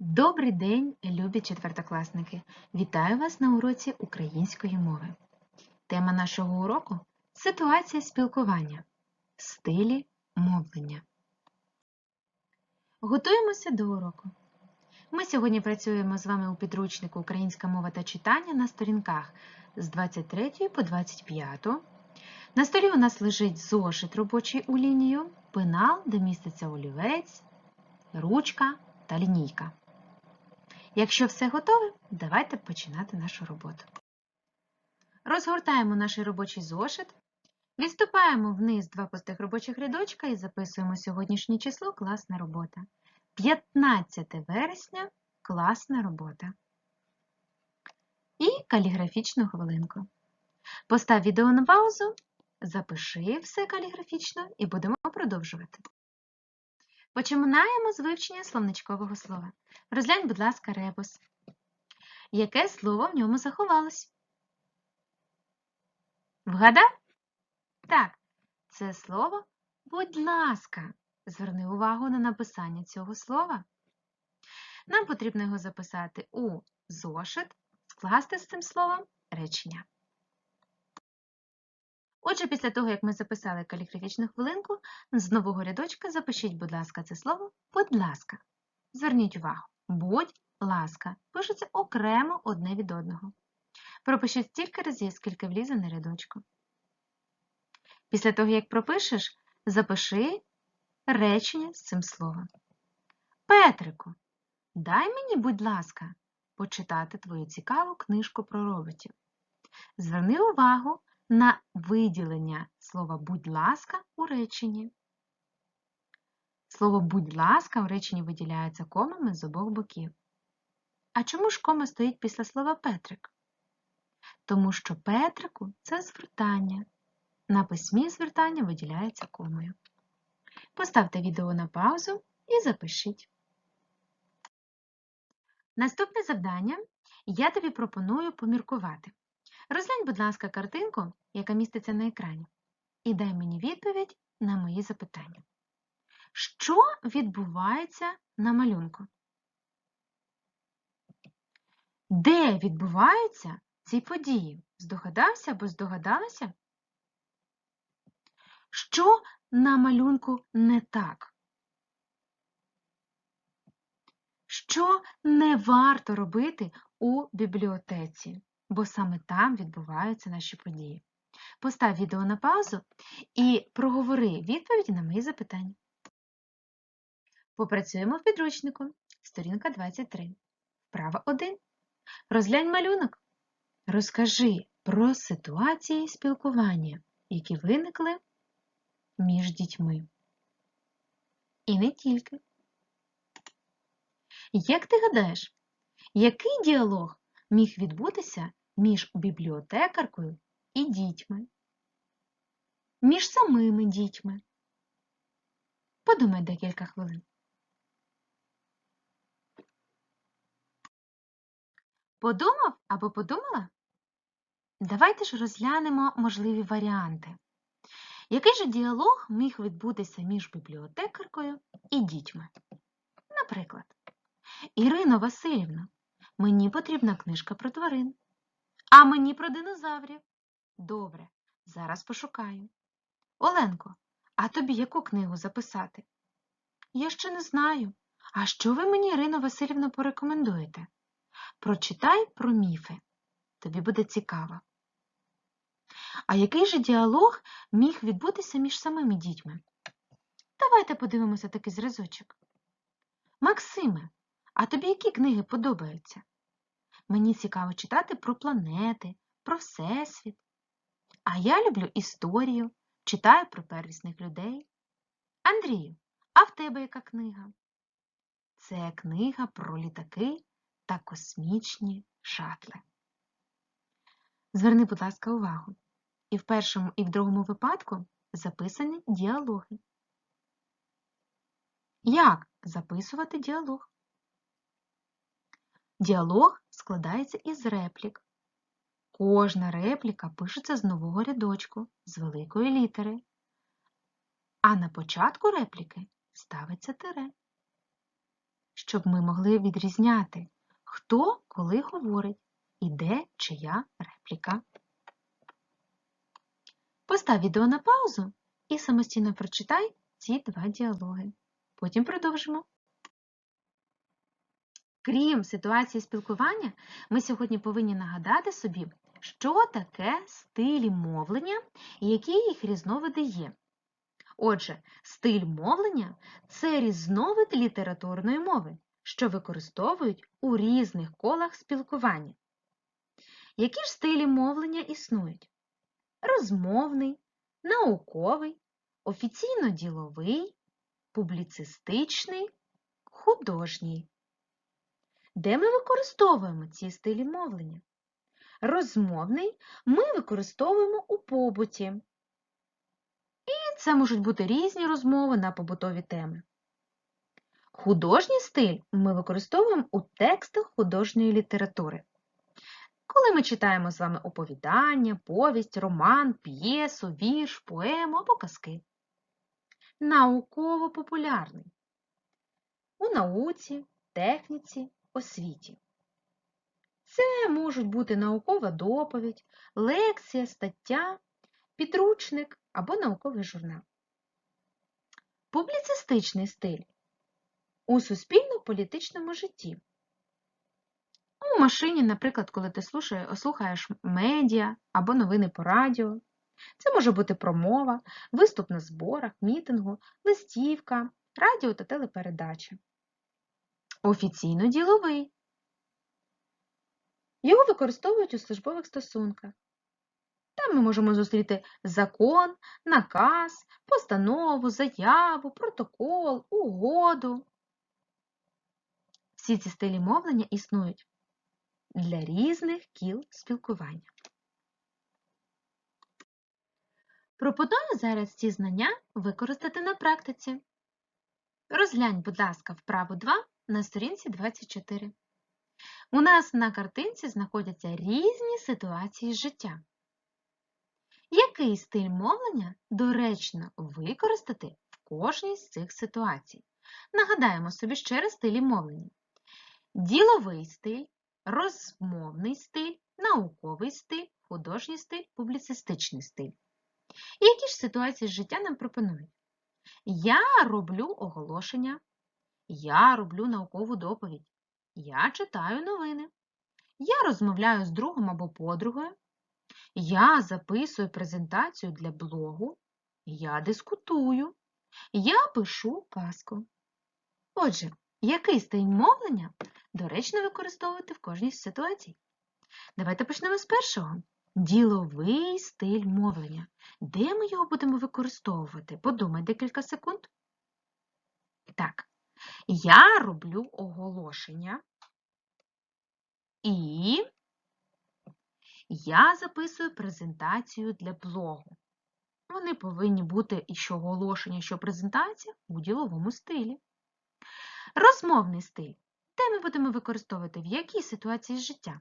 Добрий день, любі четвертокласники! Вітаю вас на уроці української мови. Тема нашого уроку ситуація спілкування, стилі мовлення. Готуємося до уроку. Ми сьогодні працюємо з вами у підручнику Українська мова та читання на сторінках з 23 по 25. На столі у нас лежить зошит робочий у лінію, пенал, де міститься олівець, ручка та лінійка. Якщо все готове, давайте починати нашу роботу. Розгортаємо наш робочий зошит, відступаємо вниз два пустих робочих рядочка і записуємо сьогоднішнє число класна робота. 15 вересня класна робота. І каліграфічну хвилинку. Постав відео на паузу, запиши все каліграфічно і будемо продовжувати. Починаємо з вивчення словничкового слова. Розглянь, будь ласка, ребус. Яке слово в ньому заховалось? Вгадав? Так, це слово будь ласка. Зверни увагу на написання цього слова. Нам потрібно його записати у зошит, скласти з цим словом речення. Отже, після того, як ми записали каліграфічну хвилинку, з нового рядочка запишіть, будь ласка, це слово будь ласка. Зверніть увагу, будь ласка, пишеться окремо одне від одного. Пропишіть стільки разів, скільки влізе на рядочку. Після того, як пропишеш, запиши речення з цим словом. Петрику, дай мені, будь ласка, почитати твою цікаву книжку про роботів. Зверни увагу на виділення слова будь ласка у реченні. Слово будь ласка в реченні виділяється комами з обох боків. А чому ж кома стоїть після слова Петрик? Тому що Петрику це звертання. На письмі звертання виділяється комою. Поставте відео на паузу і запишіть. Наступне завдання я тобі пропоную поміркувати. Розглянь, будь ласка, картинку, яка міститься на екрані, і дай мені відповідь на мої запитання. Що відбувається на малюнку? Де відбуваються ці події? Здогадався або здогадалася? Що на малюнку не так? Що не варто робити у бібліотеці? Бо саме там відбуваються наші події. Постав відео на паузу і проговори відповіді на мої запитання. Попрацюємо в підручнику. Сторінка 23. Вправа 1. Розглянь малюнок. Розкажи про ситуації спілкування, які виникли між дітьми. І не тільки. Як ти гадаєш, який діалог міг відбутися між бібліотекаркою і дітьми, між самими дітьми. Подумай декілька хвилин. Подумав або подумала? Давайте ж розглянемо можливі варіанти. Який же діалог міг відбутися між бібліотекаркою і дітьми? Наприклад, Ірино Васильівна, мені потрібна книжка про тварин. А мені про динозаврів. Добре, зараз пошукаю. Оленко, а тобі яку книгу записати? Я ще не знаю. А що ви мені, Ірина Васильівна, порекомендуєте? Прочитай про міфи. Тобі буде цікаво. А який же діалог міг відбутися між самими дітьми? Давайте подивимося такий зразочок. Максиме, а тобі які книги подобаються? Мені цікаво читати про планети, про Всесвіт. А я люблю історію, читаю про первісних людей. Андрію, а в тебе яка книга? Це книга про літаки та космічні шатли. Зверни, будь ласка, увагу. І в першому, і в другому випадку записані діалоги. Як записувати діалог? Діалог складається із реплік. Кожна репліка пишеться з нового рядочку, з великої літери. А на початку репліки ставиться тире. щоб ми могли відрізняти, хто коли говорить і де чия репліка. Постав відео на паузу і самостійно прочитай ці два діалоги. Потім продовжимо. Крім ситуації спілкування, ми сьогодні повинні нагадати собі, що таке стилі мовлення і які їх різновиди є. Отже, стиль мовлення це різновид літературної мови, що використовують у різних колах спілкування. Які ж стилі мовлення існують? Розмовний, науковий, офіційно-діловий, публіцистичний, художній. Де ми використовуємо ці стилі мовлення? Розмовний ми використовуємо у побуті. І це можуть бути різні розмови на побутові теми. Художній стиль ми використовуємо у текстах художньої літератури. Коли ми читаємо з вами оповідання, повість, роман, п'єсу, вірш, поему або казки. Науково-популярний. У науці, техніці, освіті. Це можуть бути наукова доповідь, лекція, стаття, підручник або науковий журнал. Публіцистичний стиль у суспільно-політичному житті. У машині, наприклад, коли ти слухаєш медіа або новини по радіо. Це може бути промова, виступ на зборах, мітингу, листівка, радіо та телепередача. Офіційно-діловий. Його використовують у службових стосунках. Там ми можемо зустріти закон, наказ, постанову, заяву, протокол, угоду. Всі ці стилі мовлення існують для різних кіл спілкування. Пропоную зараз ці знання використати на практиці. Розглянь, будь ласка, вправу 2 на сторінці 24. У нас на картинці знаходяться різні ситуації життя. Який стиль мовлення доречно використати в кожній з цих ситуацій? Нагадаємо собі ще раз стилі мовлення. Діловий стиль, розмовний стиль, науковий стиль, художній стиль, публіцистичний стиль. Які ж ситуації життя нам пропонують? Я роблю оголошення, я роблю наукову доповідь, я читаю новини, я розмовляю з другом або подругою, я записую презентацію для блогу, я дискутую, я пишу казку. Отже, який стиль мовлення доречно використовувати в кожній з ситуацій? Давайте почнемо з першого. Діловий стиль мовлення. Де ми його будемо використовувати? Подумай декілька секунд. Так, я роблю оголошення і я записую презентацію для блогу. Вони повинні бути і що оголошення, що презентація у діловому стилі. Розмовний стиль. Де ми будемо використовувати в якій ситуації життя?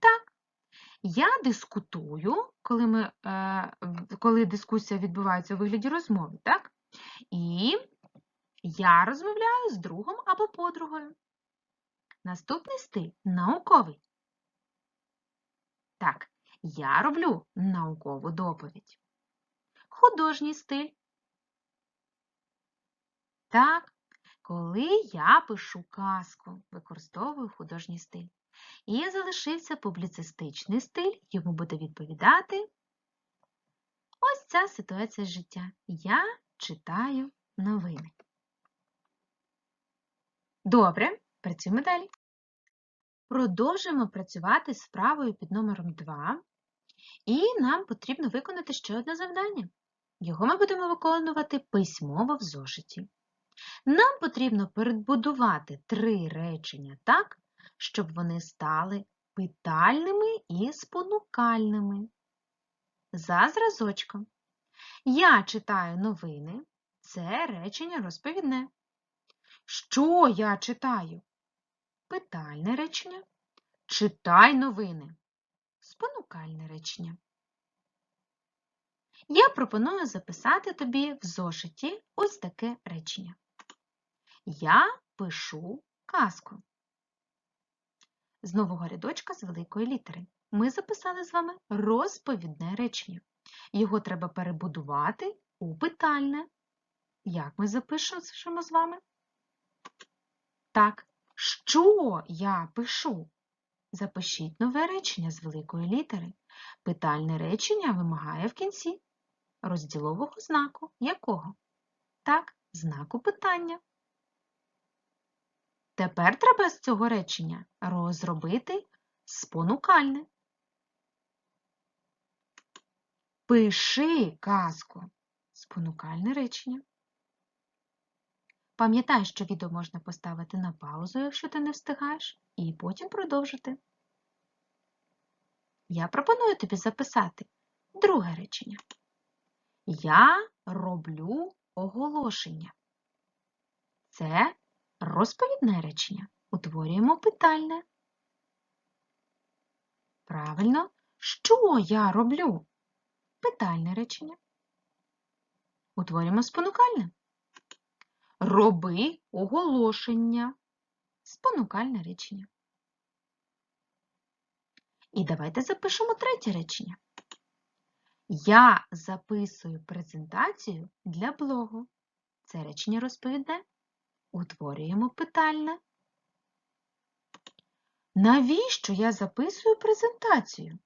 Так, я дискутую, коли ми, е, коли дискусія відбувається у вигляді розмови, так? І я розмовляю з другом або подругою. Наступний стиль науковий. Так, я роблю наукову доповідь. Художній стиль. Так, коли я пишу казку, використовую художній стиль. І залишився публіцистичний стиль, йому буде відповідати ось ця ситуація життя. Я читаю новини. Добре, працюємо далі. Продовжуємо працювати з вправою під номером 2, і нам потрібно виконати ще одне завдання. Його ми будемо виконувати письмово в зошиті. Нам потрібно передбудувати три речення так, щоб вони стали питальними і спонукальними. За зразочком. Я читаю новини. Це речення розповідне. Що я читаю? Питальне речення. Читай новини. Спонукальне речення. Я пропоную записати тобі в зошиті ось таке речення. Я пишу казку. З нового рядочка з великої літери. Ми записали з вами розповідне речення. Його треба перебудувати у питальне. Як ми запишемо з вами? Так, що я пишу? Запишіть нове речення з великої літери. Питальне речення вимагає в кінці розділового знаку. Якого? Так, знаку питання. Тепер треба з цього речення розробити спонукальне. Пиши казку. Спонукальне речення. Пам'ятай, що відео можна поставити на паузу, якщо ти не встигаєш, і потім продовжити. Я пропоную тобі записати друге речення. Я роблю оголошення. Це розповідне речення. Утворюємо питальне. Правильно, що я роблю? Питальне речення. Утворюємо спонукальне. Роби оголошення. Спонукальне речення. І давайте запишемо третє речення. Я записую презентацію для блогу. Це речення розповідне. Утворюємо питальне. Навіщо я записую презентацію?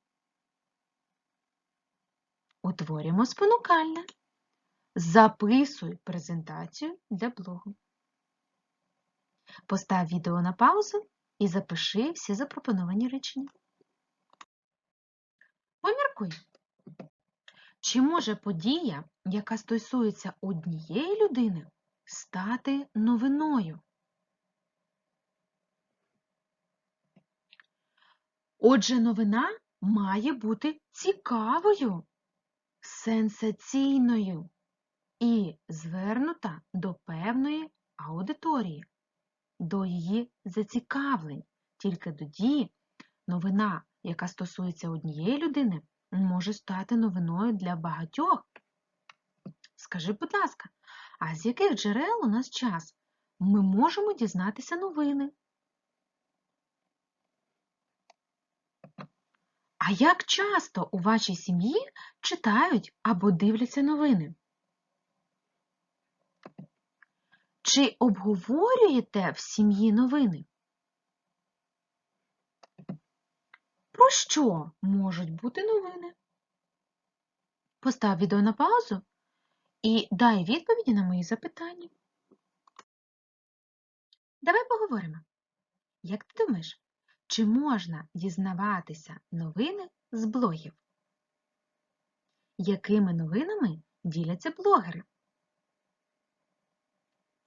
Утворюємо спонукальне. Записуй презентацію для блогу. Постав відео на паузу і запиши всі запропоновані речення. Поміркуй. Чи може подія, яка стосується однієї людини, стати новиною? Отже, новина має бути цікавою, сенсаційною і звернута до певної аудиторії, до її зацікавлень. Тільки тоді новина, яка стосується однієї людини, може стати новиною для багатьох. Скажи, будь ласка, а з яких джерел у нас час ми можемо дізнатися новини? А як часто у вашій сім'ї читають або дивляться новини? Чи обговорюєте в сім'ї новини? Про що можуть бути новини? Постав відео на паузу і дай відповіді на мої запитання. Давай поговоримо. Як ти думаєш, чи можна дізнаватися новини з блогів? Якими новинами діляться блогери?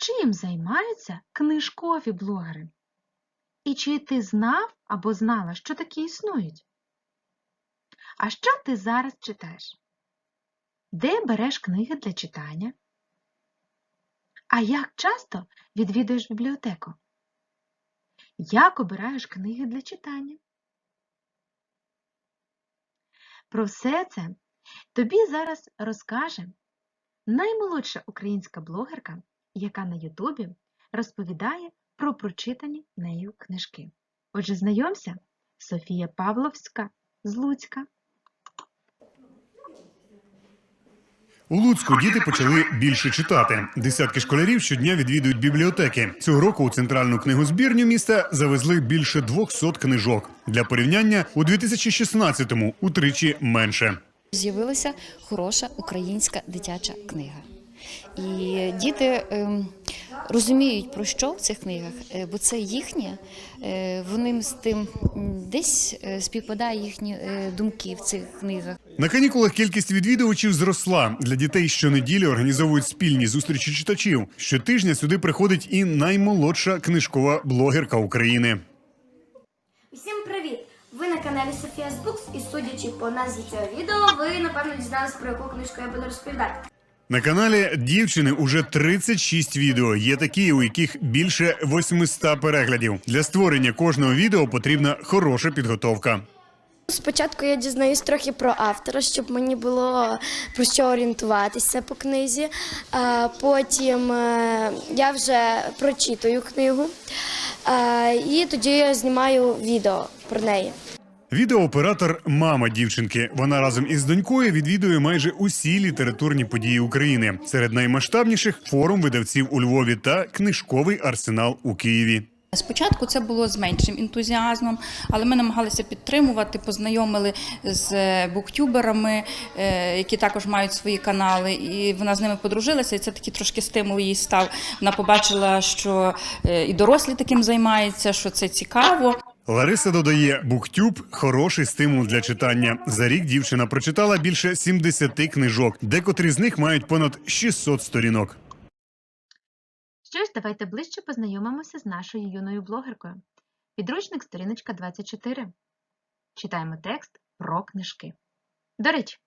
Чим займаються книжкові блогери? І чи ти знав або знала, що такі існують? А що ти зараз читаєш? Де береш книги для читання? А як часто відвідуєш бібліотеку? Як обираєш книги для читання? Про все це тобі зараз розкаже наймолодша українська блогерка, яка на Ютубі розповідає про прочитані нею книжки. Отже, знайомся, Софія Павловська з Луцька. У Луцьку діти почали більше читати. Десятки школярів щодня відвідують бібліотеки. Цього року у центральну книгозбірню міста завезли більше 200 книжок. Для порівняння у 2016-му утричі менше. З'явилася хороша українська дитяча книга. І діти ем, розуміють, про що в цих книгах, е, бо це їхнє, е, вони з тим десь е, співпадає їхні думки в цих книгах. На канікулах кількість відвідувачів зросла. Для дітей щонеділі організовують спільні зустрічі читачів. Щотижня сюди приходить і наймолодша книжкова блогерка України. Усім привіт! Ви на каналі Софія Букс і судячи по назві цього відео, ви напевно дізналися про яку книжку я буду розповідати. На каналі дівчини уже 36 відео. Є такі, у яких більше 800 переглядів. Для створення кожного відео потрібна хороша підготовка. Спочатку я дізнаюсь трохи про автора, щоб мені було про що орієнтуватися по книзі. Потім е, я вже прочитую книгу, і тоді я знімаю відео про неї. Відеооператор мама дівчинки. Вона разом із донькою відвідує майже усі літературні події України. Серед наймасштабніших форум видавців у Львові та книжковий арсенал у Києві. Спочатку це було з меншим ентузіазмом, але ми намагалися підтримувати, познайомили з е, буктюберами, е, які також мають свої канали, і вона з ними подружилася. І це такий трошки стимул їй став. Вона побачила, що е, і дорослі таким займаються, що це цікаво. Лариса додає, буктюб хороший стимул для читання. За рік дівчина прочитала більше 70 книжок, декотрі з них мають понад 600 сторінок. Що ж, давайте ближче познайомимося з нашою юною блогеркою. Підручник сторіночка 24. Читаємо текст про книжки. До речі,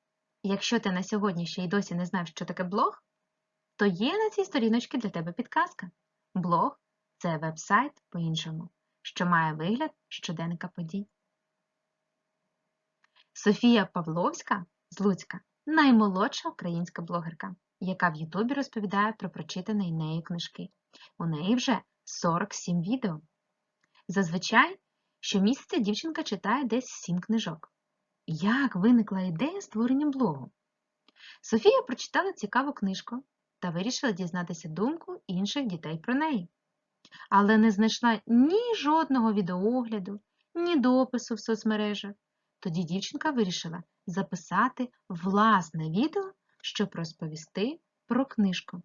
якщо ти на сьогодні ще й досі не знаєш, що таке блог, то є на цій сторіночці для тебе підказка. Блог це веб-сайт по-іншому, що має вигляд щоденника подій. Софія Павловська з Луцька наймолодша українська блогерка, яка в Ютубі розповідає про прочитані нею книжки. У неї вже 47 відео. Зазвичай щомісяця дівчинка читає десь 7 книжок. Як виникла ідея створення блогу? Софія прочитала цікаву книжку та вирішила дізнатися думку інших дітей про неї. Але не знайшла ні жодного відеоогляду, ні допису в соцмережах. Тоді дівчинка вирішила записати власне відео, щоб розповісти про книжку.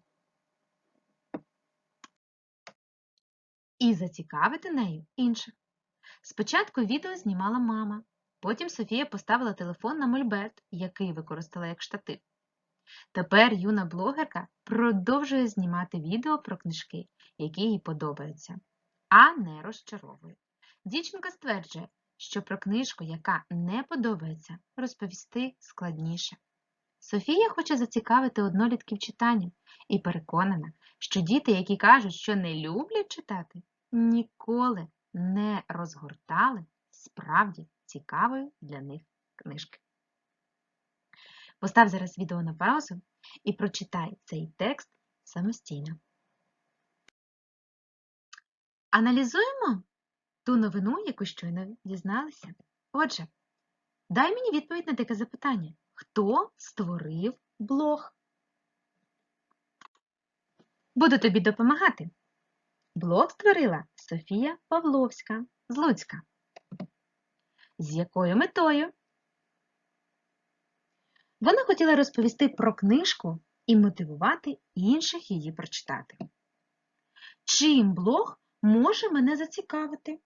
І зацікавити нею інших. Спочатку відео знімала мама, потім Софія поставила телефон на мольберт, який використала як штатив. Тепер юна блогерка продовжує знімати відео про книжки, які їй подобаються, а не розчаровує. Дівчинка стверджує, що про книжку, яка не подобається, розповісти складніше. Софія хоче зацікавити однолітків читанням і переконана, що діти, які кажуть, що не люблять читати, ніколи не розгортали справді цікавої для них книжки. Постав зараз відео на паузу і прочитай цей текст самостійно. Аналізуємо ту новину, яку щойно дізналися. Отже, дай мені відповідь на таке запитання. Хто створив блог? Буду тобі допомагати. Блог створила Софія Павловська з Луцька. З якою метою? Вона хотіла розповісти про книжку і мотивувати інших її прочитати. Чим блог може мене зацікавити?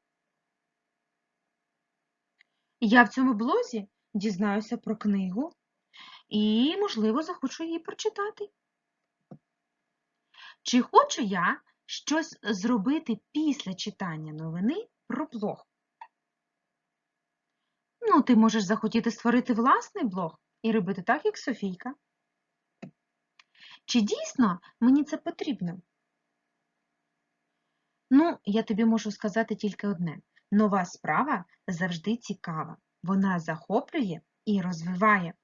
Я в цьому блозі дізнаюся про книгу і, можливо, захочу її прочитати. Чи хочу я щось зробити після читання новини про блог? Ну, ти можеш захотіти створити власний блог і робити так, як Софійка. Чи дійсно мені це потрібно? Ну, я тобі можу сказати тільки одне. Нова справа завжди цікава. Вона захоплює і розвиває.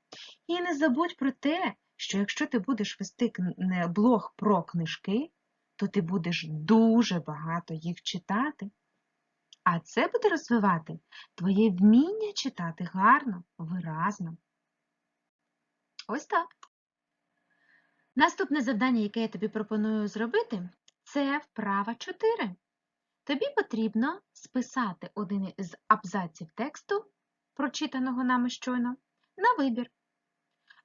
І не забудь про те, що якщо ти будеш вести блог про книжки, то ти будеш дуже багато їх читати. А це буде розвивати твоє вміння читати гарно, виразно. Ось так. Наступне завдання, яке я тобі пропоную зробити, це вправа 4. Тобі потрібно списати один із абзаців тексту, прочитаного нами щойно, на вибір.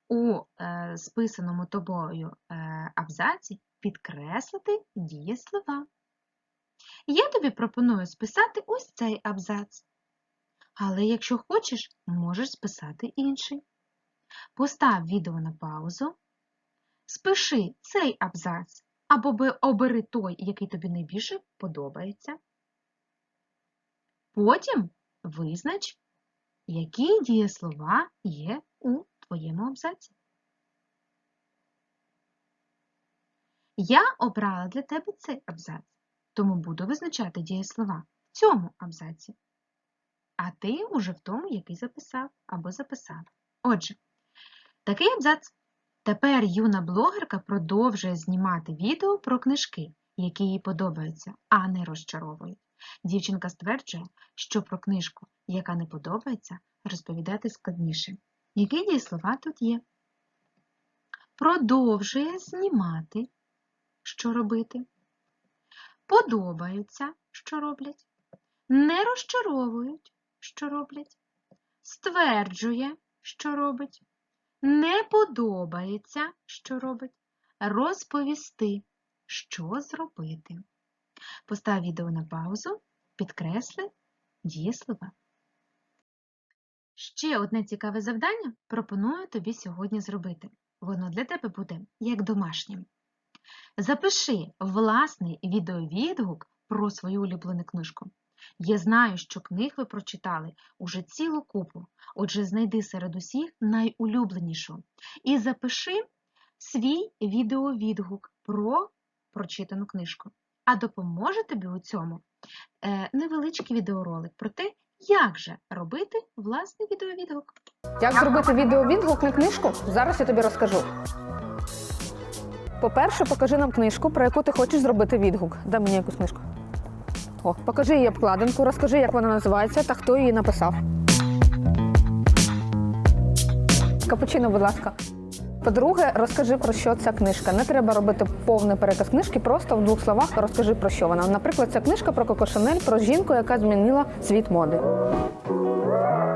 У е, списаному тобою е, абзаці підкреслити дієслова. Я тобі пропоную списати ось цей абзац. Але якщо хочеш, можеш списати інший. Постав відео на паузу, спиши цей абзац або обери той, який тобі найбільше подобається. Потім визнач, які дієслова є у твоєму абзаці. Я обрала для тебе цей абзац, тому буду визначати дієслова в цьому абзаці. а ти уже в тому, який записав або записала. Отже, такий абзац. Тепер юна блогерка продовжує знімати відео про книжки, які їй подобаються, а не розчаровують. Дівчинка стверджує, що про книжку, яка не подобається, розповідати складніше. Які дієслова тут є? Продовжує знімати, що робити. Подобаються, що роблять. Не розчаровують, що роблять. Стверджує, що робить. Не подобається, що робить. Розповісти, що зробити. Постав відео на паузу, підкресли дієслова. Ще одне цікаве завдання пропоную тобі сьогодні зробити. Воно для тебе буде як домашнім. Запиши власний відеовідгук про свою улюблену книжку. Я знаю, що книг ви прочитали уже цілу купу, отже, знайди серед усіх найулюбленішу і запиши свій відеовідгук про прочитану книжку. А допоможе тобі у цьому е, невеличкий відеоролик про те, як же робити власний відеовідгук. Як зробити відеовідгук на книжку? Зараз я тобі розкажу. По-перше, покажи нам книжку, про яку ти хочеш зробити відгук. Дай мені якусь книжку. О, покажи її обкладинку, розкажи, як вона називається та хто її написав. Капучино, будь ласка. По-друге, розкажи про що ця книжка. Не треба робити повний переказ книжки, просто в двох словах розкажи про що вона. Наприклад, ця книжка про Коко Шанель, про жінку, яка змінила світ моди.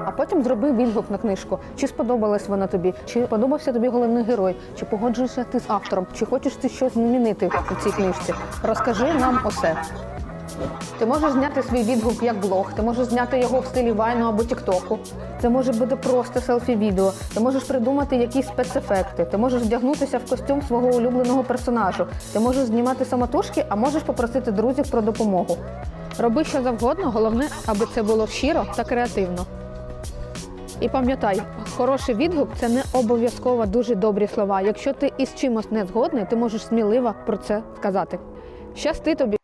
А потім зроби відгук на книжку. Чи сподобалась вона тобі, чи подобався тобі головний герой, чи погоджуєшся ти з автором, чи хочеш ти щось змінити у цій книжці. Розкажи нам усе. Ти можеш зняти свій відгук як блог, ти можеш зняти його в стилі вайну або тіктоку. Це може бути просто селфі-відео. Ти можеш придумати якісь спецефекти. Ти можеш вдягнутися в костюм свого улюбленого персонажу. Ти можеш знімати самотужки, а можеш попросити друзів про допомогу. Роби що завгодно, головне, аби це було щиро та креативно. І пам'ятай, хороший відгук це не обов'язково дуже добрі слова. Якщо ти із чимось не згодний, ти можеш сміливо про це сказати. Щасти тобі!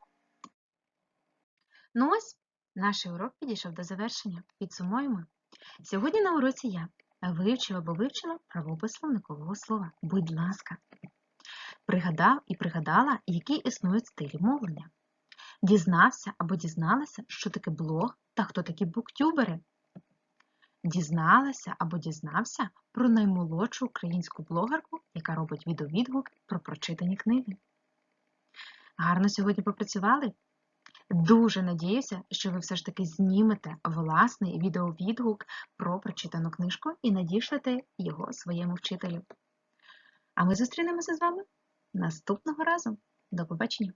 Ну ось, наш урок підійшов до завершення. Підсумуємо. Сьогодні на уроці я вивчив або вивчила правопис словникового слова. Будь ласка. Пригадав і пригадала, які існують стилі мовлення. Дізнався або дізналася, що таке блог та хто такі буктюбери. Дізналася або дізнався про наймолодшу українську блогерку, яка робить відеовідгук про прочитані книги. Гарно сьогодні попрацювали? Дуже надіюся, що ви все ж таки знімете власний відеовідгук про прочитану книжку і надішлете його своєму вчителю. А ми зустрінемося з вами наступного разу. До побачення!